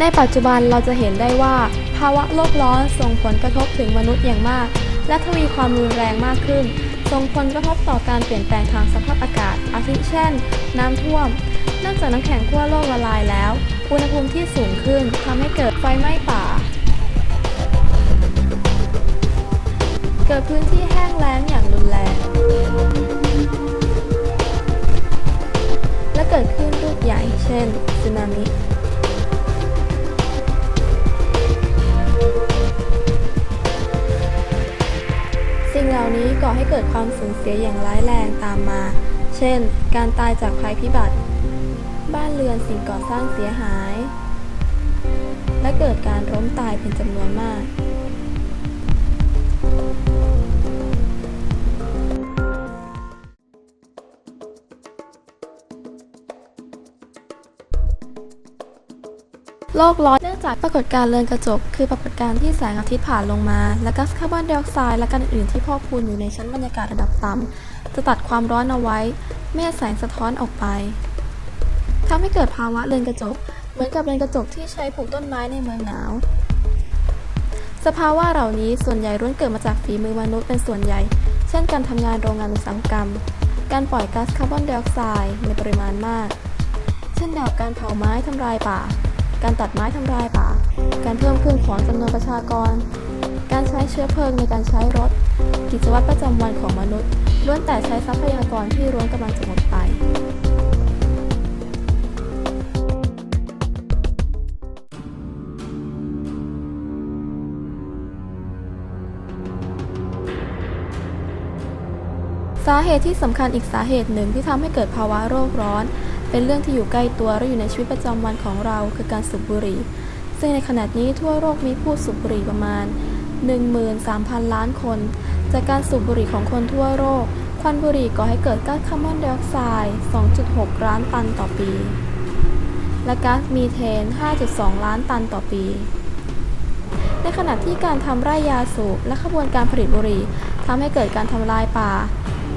ในปัจจุบันเราจะเห็นได้ว่า ภาวะโลกร้อนส่งผลกระทบถึงมนุษย์อย่างมาก และทวีความรุนแรงมากขึ้น ส่งผลกระทบต่อการเปลี่ยนแปลงทางสภาพอากาศ อาทิเช่น น้ำท่วม เนื่องจากน้ำแข็งขั้วโลกละลายแล้ว อุณหภูมิที่สูงขึ้นทำให้เกิดไฟไหม้ป่า เกิดพื้นที่แห้งแล้งอย่างรุนแรง และเกิดขึ้นลูกใหญ่ เช่นสึนามิ นี้ก่อให้เกิดความสูญเสียอย่างร้ายแรงตามมา เช่น การตายจากภัยพิบัติ บ้านเรือนสิ่งก่อสร้างเสียหาย และเกิดการล้มตายเป็นจำนวนมากโลกร้อน จากปรากฏการณ์เรือนกระจก คือปรากฏการณ์ที่แสงอาทิตย์ผ่านลงมา และก๊าซคาร์บอนไดออกไซด์และก๊าซอื่นๆที่พอกพูนอยู่ในชั้นบรรยากาศระดับต่ำจะตัดความร้อนเอาไว้ ไม่ให้แสงสะท้อนออกไปทำให้เกิดภาวะเรือนกระจก เหมือนกับเรือนกระจกที่ใช้ปลูกต้นไม้ในเมืองหนาว สภาวะเหล่านี้ส่วนใหญ่ล้วนเกิดมาจากฝีมือมนุษย์เป็นส่วนใหญ่ เช่นการทำงานโรงงานอุตสาหกรรม การปล่อยก๊าซคาร์บอนไดออกไซด์ในปริมาณมาก เช่นแบบการเผาไม้ทำลายป่า การตัดไม้ทำลายป่า การเพิ่มขึ้นของจำนวนประชากร การใช้เชื้อเพลิงในการใช้รถ กิจวัตรประจำวันของมนุษย์ล้วนแต่ใช้ทรัพยากรที่ล้วนกำลังจะหมดไปสาเหตุที่สำคัญอีกสาเหตุหนึ่งที่ทำให้เกิดภาวะโรคร้อน เป็นเรื่องที่อยู่ใกล้ตัวและอยู่ในชีวิตประจำวันของเราคือการสูบบุหรี่ ซึ่งในขณะนี้ทั่วโลกมีผู้สูบบุหรี่ประมาณ 13,000 ล้านคน จากการสูบบุหรี่ของคนทั่วโลก ควันบุหรี่ก่อให้เกิดก๊าซคาร์บอนไดออกไซด์ 2.6 ล้านตันต่อปี และก๊าซมีเทน 5.2 ล้านตันต่อปี ในขณะที่การทำไร่ยาสูบและขบวนการผลิตบุหรี่ทำให้เกิดการทำลายป่า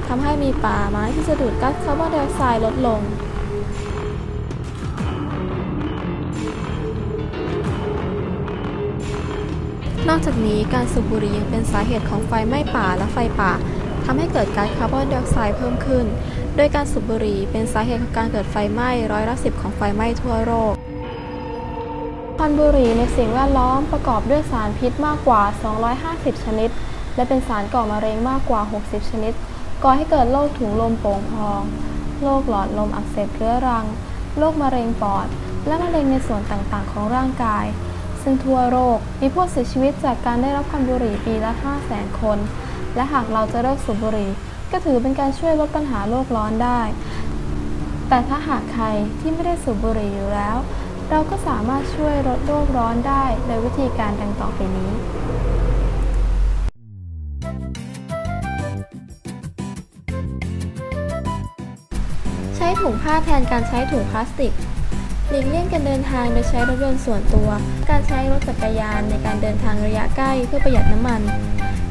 ทำให้มีป่าไม้ที่จะดูดก๊าซคาร์บอนไดออกไซด์ลดลง นอกจากนี้การสูบบุหรี่ยังเป็นสาเหตุของไฟไหม้ป่าและไฟป่าทำให้เกิดก๊าซคาร์บอนไดออกไซด์เพิ่มขึ้น โดยการสูบบุหรี่เป็นสาเหตุของการเกิดไฟไหม้ร้อยละสิบของไฟไหม้ทั่วโลกควันบุหรี่ในสิ่งแวดล้อมประกอบด้วยสารพิษมากกว่า 250 ชนิด และเป็นสารก่อมะเร็งมากกว่า 60 ชนิด ก่อให้เกิดโรคถุงลมโป่งพอง โรคหลอดลมอักเสบเรื้อรัง โรคมะเร็งปอด และมะเร็งในส่วนต่างๆ ของร่างกาย ซึ่งทั่วโลกมีผู้เสียชีวิตจากการได้รับควันบุหรี่ปีละ500,000 คน และหากเราจะเลิกสูบบุหรี่ ก็ถือเป็นการช่วยลดปัญหาโลกร้อนได้ แต่ถ้าหากใครที่ไม่ได้สูบบุหรี่อยู่แล้ว เราก็สามารถช่วยลดโลกร้อนได้โดยวิธีการดังต่อไปนี้ ใช้ถุงผ้าแทนการใช้ถุงพลาสติก หลีกเลี่ยงการเดินทางโดยใช้รถยนต์ส่วนตัว การใช้รถจักรยานในการเดินทางระยะใกล้เพื่อประหยัดน้ำมัน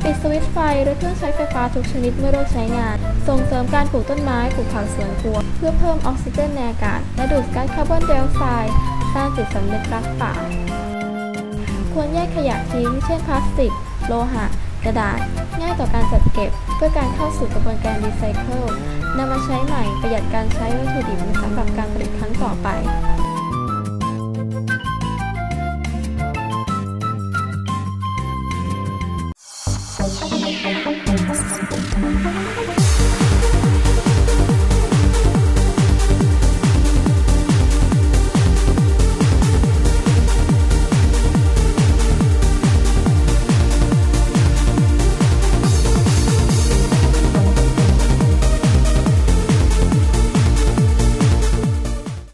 ปิดสวิตช์ไฟหรือเครื่องใช้ไฟฟ้าทุกชนิดเมื่อเลิกใช้งาน ส่งเสริมการปลูกต้นไม้ปลูกผักสวนครัว เพื่อเพิ่มออกซิเจนในอากาศ และดูดก๊าซคาร์บอนไดออกไซด์สร้างจิตสำนึกรักป่า ควรแยกขยะทิ้ง เช่นพลาสติก โลหะ กระดาษ ง่ายต่อการจัดเก็บ เพื่อการเข้าสู่กระบวนการรีไซเคิลนำมาใช้ใหม่ประหยัดการใช้วัตถุดิบสำหรับการผลิตครั้งต่อไป